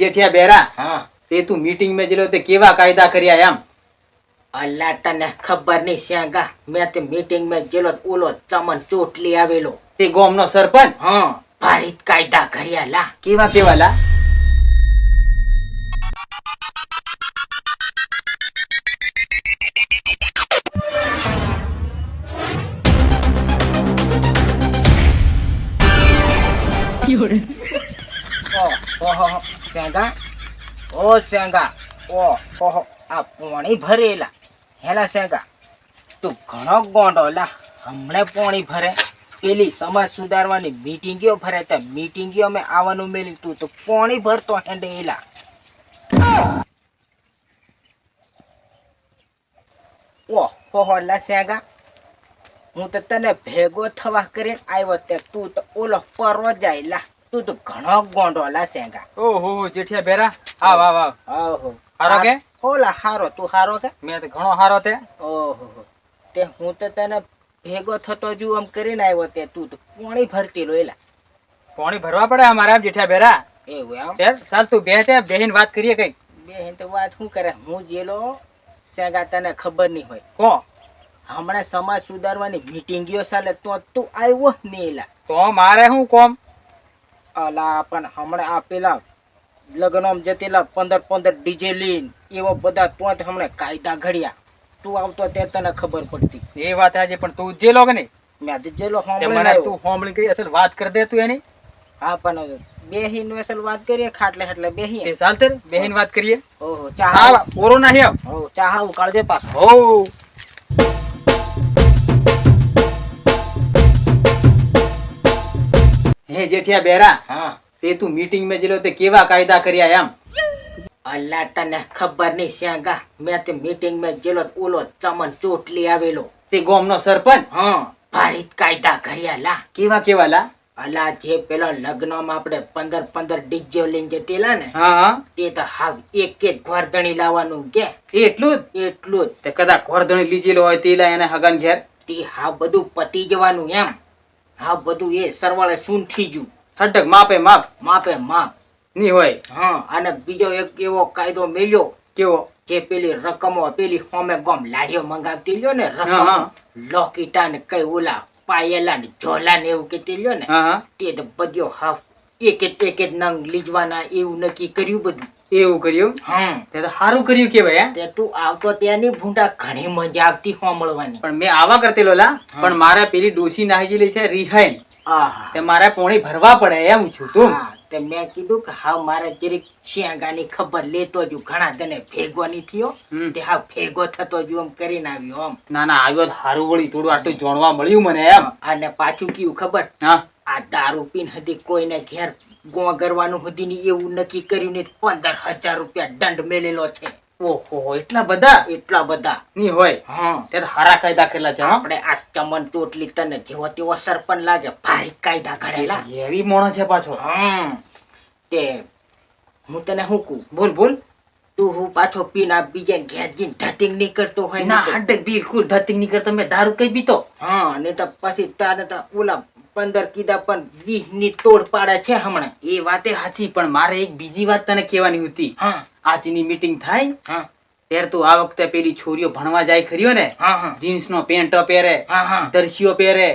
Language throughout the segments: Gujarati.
જેઠિયા બેરા હા. તે તું મીટિંગમાં જેલો તે કેવા કાયદા કર્યા એમ? અલ્લા તને ખબર નહીં શ્યાંગા મેં તે મીટિંગમાં જેલો ઓલો ચમન ચોટલી આવેલો. તે ગોમનો સરપંચ? હા. ભારી કાયદા કર્યા લા. કેવા કેવા લા? ઓ ઓહો શ્યાંગા ઓ શ્યાંગા ઓ ઓહો આ પોણી ભરેલા. હેલા શ્યાંગા તું ઘણો ગોંડો લા હમણે પોણી ભરે. પેલી સમાજ સુધારવાની મીટિંગીઓ ભરે તે મીટિંગીઓ મેં આવવાનું મેલી, તું તો પોણી ભરતો હેંડે એલા. ઓ ઓહો લા શ્યાંગા હું તો તને ભેગો થવા કરીને આવ્યો તે, તું તો ઓલો પરવા જાય, લા. તું તો ઘણો ગોંડો લા સેંગા. ઓહો જેઠિયા બેરા આવ આવ આવ. ઓહો હારો કે? ઓલા હારો તું હારો કે? મેં તો ઘણો હારો તે. ઓહો તે હું તો તને ભેગો થતો જો આમ કરીને આવ્યો તે તું તો પોણી ભરતી લો એલા. પાણી ભરવા પડે અમારે આમ જેઠિયા બેરા એવું આમ તે ચાલ તું બે તે બેહીન વાત કરીએ કઈ બેહીન તો વાત શું કરે? હું જેલો સેંગા તને ખબર નહીં હોય. કો? હમણાં સમાજ સુધારવાની મીટિંગીઓ ચાલે તો તું આવ્યો નહીં એલા. તો મારે શું કોમ? અલા પણ હમણાં આ પેલા લગ્નમાં જતેલા પંદર પંદર ડીજે લઈને એવા બધા તો જ હમણાં કાયદા ઘડ્યા. તું આવતો તે તને ખબર પડતી. એ વાત આજે પણ તું જેલો કે નહીં મેં જેલો આવ્યો. તું હોમળી ગઈ અસલ વાત કરી દે તું એની. હા પણ બેહી નું અસલ વાત કરીએ ખાટલે એટલે તે બેહી ચાલ તે બેહીન વાત કરીએ. ઓહો ચા હા ઓરો ના આવ. હો ચા ઉકાળ દે પાછો. હો હે જેઠિયા બેરા હા. તે તું મીટિંગમાં જેલો તે કેવા કાયદા કર્યા એમ? અલ્લા તને ખબર નહીં શ્યાંગા મેં તે મીટિંગમાં જેલો ઓલો ચમન ચોટલી આવેલો. તે ગોમનો સરપંચ? હા ભારી કાયદા કર્યા લા. કેવા કેવા લા? અલા જે પેલા લગ્નમાં આપણે પંદર પંદર ડીજે લઈને જતેલા ને હા હા. તે તો હાવ એક એક ઘોરધણી લાવવાનું કે. એટલું જ? એટલું જ. તે કદાચ ઘોરધણી લીધેલો હોય તે લા એને હગન ઘેર? તે હાવ બધું પતી જવાનું એમ. હાવ બધું એ સરવાળે શું થઈ ગયું. હટક માપે માપ. માપે માપ. ની હોય. હા અને બીજો એક એવો કાયદો મેલ્યો કેવો? કે પેલી રકમો પેલી હોમે ગોમ લાડીઓ મંગાવતી લ્યો ને હા, રકમ. લોકીટા ને કઈ ઓલા પાયેલા ને ઝોલા ને એવું કેતી લ્યો ને હા હા. તે તો બધો હાફ એક એક નંગ લીજવાના એવું નક્કી કર્યું બધું. એવું કર્યું? હમ તે તો સારું કર્યું કે ભાઈ તે તું આવતો ત્યાંની ભૂંડા ઘણી મજા આવતી હોમળવાની પણ મેં આવા કરતેલો લા પણ મારા પેલી ડોસી નાહીજેલી છે રિહાઈન તે મારા પોણી ભરવા પડે એમ છું તું. તે મેં કીધું કે હા મારે જરીક શિયાગાની ખબર લેતો જ ઘણા તને ભેગો નહીં થયો. તે હા ભેગો થતો જ એમ કરીને આવ્યો આમ ના ના આવ્યો હારું વળી થોડું આટલું જાણવા મળ્યું મને એમ. અને પાછું કયું ખબર? હા. આ દારૂ પીને હદી કોઈને ઘેર ગો કરવાનું હતી ને એવું નક્કી કર્યું ને પંદર હજાર રૂપિયા દંડ મેલેલો છે. ઓહો એટલા બધા? એટલા બધા. ની હોય? હા. તે હરા કાયદા કરેલા છે આપણે આ ચમન ચોટલી તને જેવો તેવો સરપંચ લાગે ભારી કાયદા ઘડેલા. એવી મોણો છે પાછો. હમ તે હું તને શું કહું? બોલ બોલ. તું હું પાછો પીન આ બીજાને ઘેર જઈને ધતિંગ નહીં કરતો હોય ના હાડક બિલકુલ ધતિંગ નહીં કરતો મેં દારૂ કઈ પીતો? હા નહીં તો પછી તારે તો ઓલા પંદર કીધા પણ વીસની તોડ પાડે છે હમણાં. એ વાતે સાચી પણ મારે એક બીજી વાત તને કહેવાની હતી. હા. આજની મીટિંગ થાય હા. ત્યારે તું આ વખતે પેલી છોરીઓ ભણવા જાય ખરીઓ ને જીન્સ નો પેન્ટ પહેરે હા પહેરે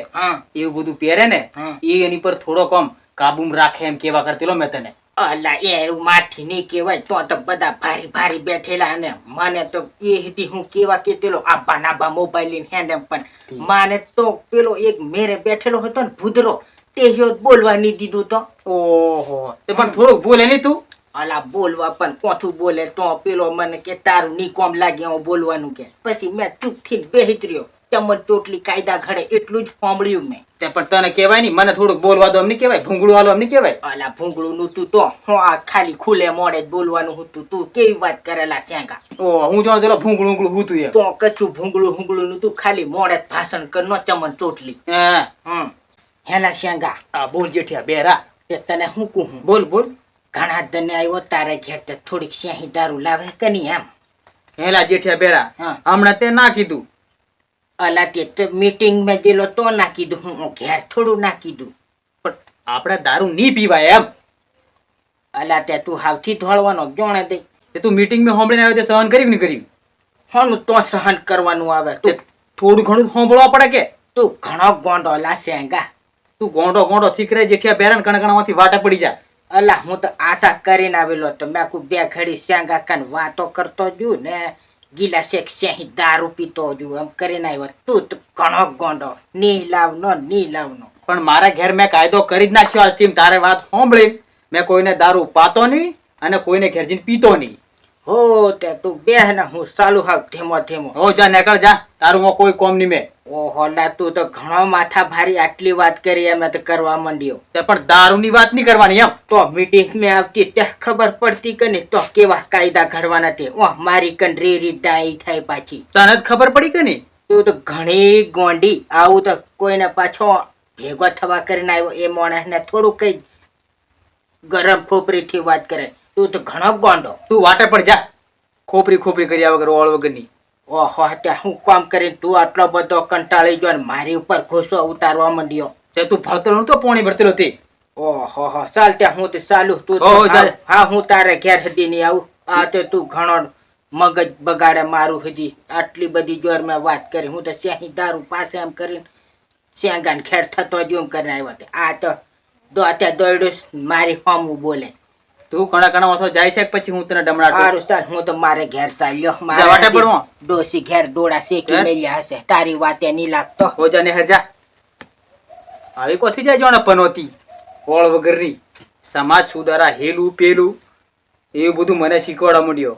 એવું બધું પહેરે ને એ એની પર થોડો કમ કાબુમ રાખે એમ કેવા કરતેલો મેં તને. અલા એવું માઠી નહીં કહેવાય તો તો બધા ભારી ભારી બેઠેલા અને મને તો એ હિતી હું કેવા કેતેલો આબા નાબા મોબાઈલ લઈને હેન્ડ એમ પણ માને તો પેલો એક મેરે બેઠેલો હતો ને ભૂદરો તે યો બોલવા નહીં દીધું તો. ઓહો તે પણ થોડુંક બોલે નહીં તું? અલા બોલવા પણ કોથું બોલે તો પેલો મને કે તારું ની કોમ લાગે હું બોલવાનું કે. પછી મેં ચૂપ થઈને બેહી રહ્યો. તેમજ ટોટલી કાયદા ઘડે એટલું જ સાંભળ્યું મેં. તે પણ તને કહેવાય નહીં મને થોડુંક બોલવા દો એમ નહીં કહેવાય ભૂંગળું હાલો એમ નહીં કહેવાય. અલા ભૂંગળું નું તું. તો હા ખાલી ખુલે મોડે જ બોલવાનું હતું. તું કેવી વાત કરેલા શેંગા? ઓ હું જો ચલો ભૂંગળું ઉંગળું હું તું તો કચ્છું ભૂંગળું હુંગળું નું તું ખાલી મોડે જ ભાષણ કર નો ચમન ટોટલી હે. હમ. હેલા શેંગા. આ બોલ જેઠિયા બેરા. એ તને હું કહું બોલ બોલ. ઘણા દને આવ્યો તારે ઘેર તે થોડીક સ્યાહી દારૂ લાવે કે નહીં એમ? હેલા જેઠિયા બેરા. હમણાં તે ના કીધું. અલા તે તો મીટિંગમાં ગયેલો તો ના કીધું હું ઘેર થોડું ના કીધું. પણ આપણે દારૂ નહીં પીવાય એમ. અલા તે તું હાવથી ઢોળવાનો જોણે દે. તે તું મીટિંગ સાંભળીને આવ્યો તે સહન કર્યું કે નહીં કર્યું? હોનું તો સહન કરવાનું આવે. તો થોડું ઘણું સાંભળવા પડે કે? તું ઘણો ગોંડો લા શેંગા તું ગોંડો ગોંડો થીકરે જેઠિયા બેરાન કણકણામાંથી વાટા પડી જા. અલા હું તો આશા કરીને આવેલો તો મેં કુ બે ઘડી શેંગા કન વાતો કરતો જુ ને ગીલા શેક શેહી દારૂ પીતો હજુ એમ કરીને આવ્યો. તું તો ઘણો ગોંડો ની લાવનો ની લાવનો. પણ મારા ઘેર મેં કાયદો કરી જ નાખ્યો આ તેમ તારે વાત સાંભળી. મેં કોઈને દારૂ પાતો નહીં અને કોઈને ઘેર જઈને પીતો નહીં. હો તે તું બે ને હું ચાલુ હાવ ધીમો ધીમો. હો જા નીકળ જા. તારું માં કોઈ કોમ નહીં મેં. ઓહો લા તું તો ઘણો માથા ભારી આટલી વાત કરી એમ તો કરવા માંડ્યો. તે પણ દારૂની વાત નહીં કરવાની એમ? તો મીટિંગ મેં આવતી તે ખબર પડતી કે નહીં? તો કેવા કાયદા ઘડવાના તે? ઓહ મારી કન રેરી ડાઈ થાય પાછી. તને જ ખબર પડી કે નહીં? તું તો ઘણી ગોંડી આવું તો કોઈને પાછો ભેગો થવા કરીને આવ્યો એ માણસને થોડું કઈ ગરમ ખોપરીથી વાત કરે. તું તો ઘણો ગોંડો. તું વાટે પર જા. ખોપરી ખોપરી કર્યા વગર ઓળ વગરની. ઓહો ત્યાં હું કામ કરીને તું આટલો બધો કંટાળી ગયો અને મારી ઉપર ગુસ્સો ઉતારવા માંડ્યો. તે તું ભરતો નતો પોણી ભરતેલો હતી ઓહો હો ચાલ ત્યાં હું તો ચાલુ તું તો. હા હું તારે ઘેર હતી નહીં આવું. આ તો તું ઘણો મગજ બગાડે મારું હજી. આટલી બધી જોર મેં વાત કરી હું તો સ્યાહી દારૂ પાસે એમ કરીને શ્યાંગાન ખેર થતો જ એમ કરીને આવ્યો તે. આ તો દોડ્યું મારી હોમું બોલે. તું કણા કણા વાથો જાય છે પછી હું તને ડમણાટો સારું ચાલ હું તો મારે ઘેર ચાલ્યો. મારે વાટે પડવો. ડોસી ઘેર ડોડા શેકી મેલ્યા હશે. તારી વાતે નહીં લાગતો. હો જા ને જા. આવી કોથી જાય જોણે પનોતી? ઓળ વગરની. સમાજ સુધારા હેલું પેલું. એવું બધું મને શીખવાડવા માંડ્યો.